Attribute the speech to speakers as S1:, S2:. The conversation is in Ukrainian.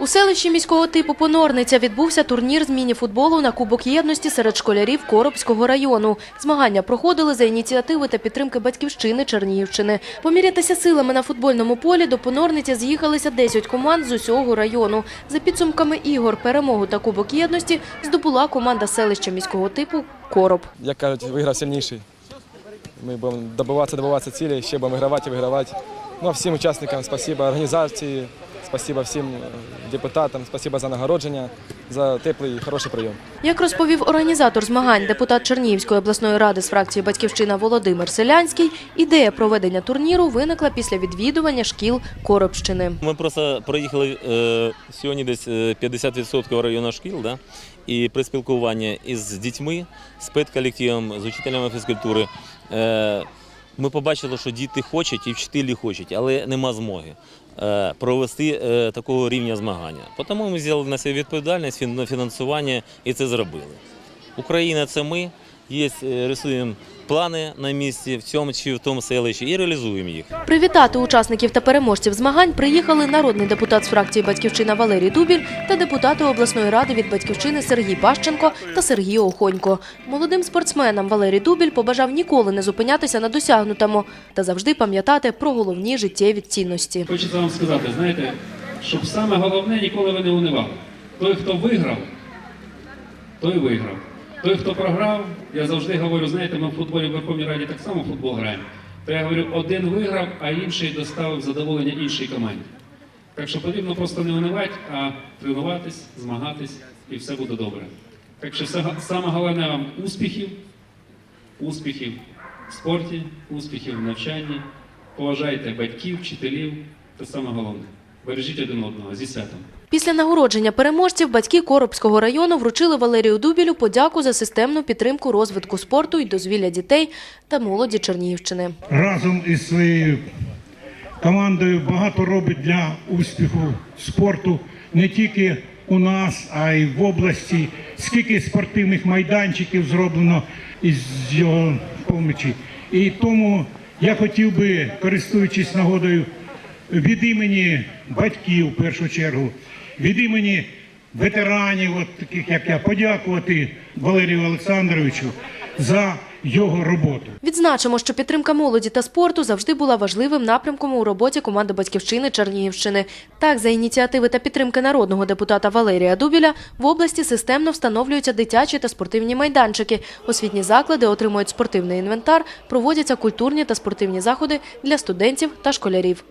S1: У селищі міського типу Понорниця відбувся турнір з міні-футболу на Кубок єдності серед школярів Коробського району. Змагання проходили за ініціативи та підтримки батьківщини Чернігівщини. Помірятися силами на футбольному полі до Понорниця з'їхалися 10 команд з усього району. За підсумками ігор перемогу та Кубок єдності здобула команда селища міського типу Короб.
S2: як кажуть, виграв сильніший. Ми будемо добиватися, добиватися цілі, ще будемо вигравати вигравати. Ну а всім учасникам спасибо організації, спасибо всім е, депутатам, спасибо за нагородження, за теплий і хороший прийом.
S1: Як розповів організатор змагань, депутат Чернігівської обласної ради з фракції «Батьківщина» Володимир Селянський, ідея проведення турніру виникла після відвідування шкіл Коробщини.
S3: Ми просто проїхали е, сьогодні десь е, 50% району шкіл, да? і при спілкуванні із дітьми, з педколективом, з учителями фізкультури. Е, ми побачили, що діти хочуть і вчителі хочуть, але нема змоги е, провести е, такого рівня змагання. Тому ми взяли на себе відповідальність фін- фінансування і це зробили. Україна це ми. Є, е, рисуємо плани на місці в цьому чи в тому селищі і реалізуємо їх.
S1: Привітати учасників та переможців змагань приїхали народний депутат з фракції «Батьківщина» Валерій Дубіль та депутати обласної ради від «Батьківщини» Сергій Пащенко та Сергій Охонько. Молодим спортсменам Валерій Дубіль побажав ніколи не зупинятися на досягнутому та завжди пам'ятати про головні життєві цінності.
S4: Хочеться вам сказати, знаєте, щоб саме головне ніколи ви не унивали. Той, хто виграв, той виграв. Той, хто програв, я завжди говорю, знаєте, ми в футболі в Верховній Раді так само футбол граємо. То я говорю, один виграв, а інший доставив задоволення іншій команді. Так що потрібно просто не унивати, а тренуватись, змагатись, і все буде добре. Так що саме головне вам успіхів, успіхів в спорті, успіхів в навчанні. Поважайте батьків, вчителів. Це саме головне. Бережіть один одного зі святом.
S1: Після нагородження переможців батьки Коробського району вручили Валерію Дубілю подяку за системну підтримку розвитку спорту і дозвілля дітей та молоді Чернігівщини.
S5: разом із своєю командою багато робить для успіху спорту не тільки у нас, а й в області. Скільки спортивних майданчиків зроблено із його помічі. І тому я хотів би, користуючись нагодою, від імені батьків в першу чергу, від імені ветеранів, от таких як я, подякувати Валерію Олександровичу за його роботу.
S1: Відзначимо, що підтримка молоді та спорту завжди була важливим напрямком у роботі команди батьківщини Чернігівщини. Так, за ініціативи та підтримки народного депутата Валерія Дубіля в області системно встановлюються дитячі та спортивні майданчики. Освітні заклади отримують спортивний інвентар, проводяться культурні та спортивні заходи для студентів та школярів.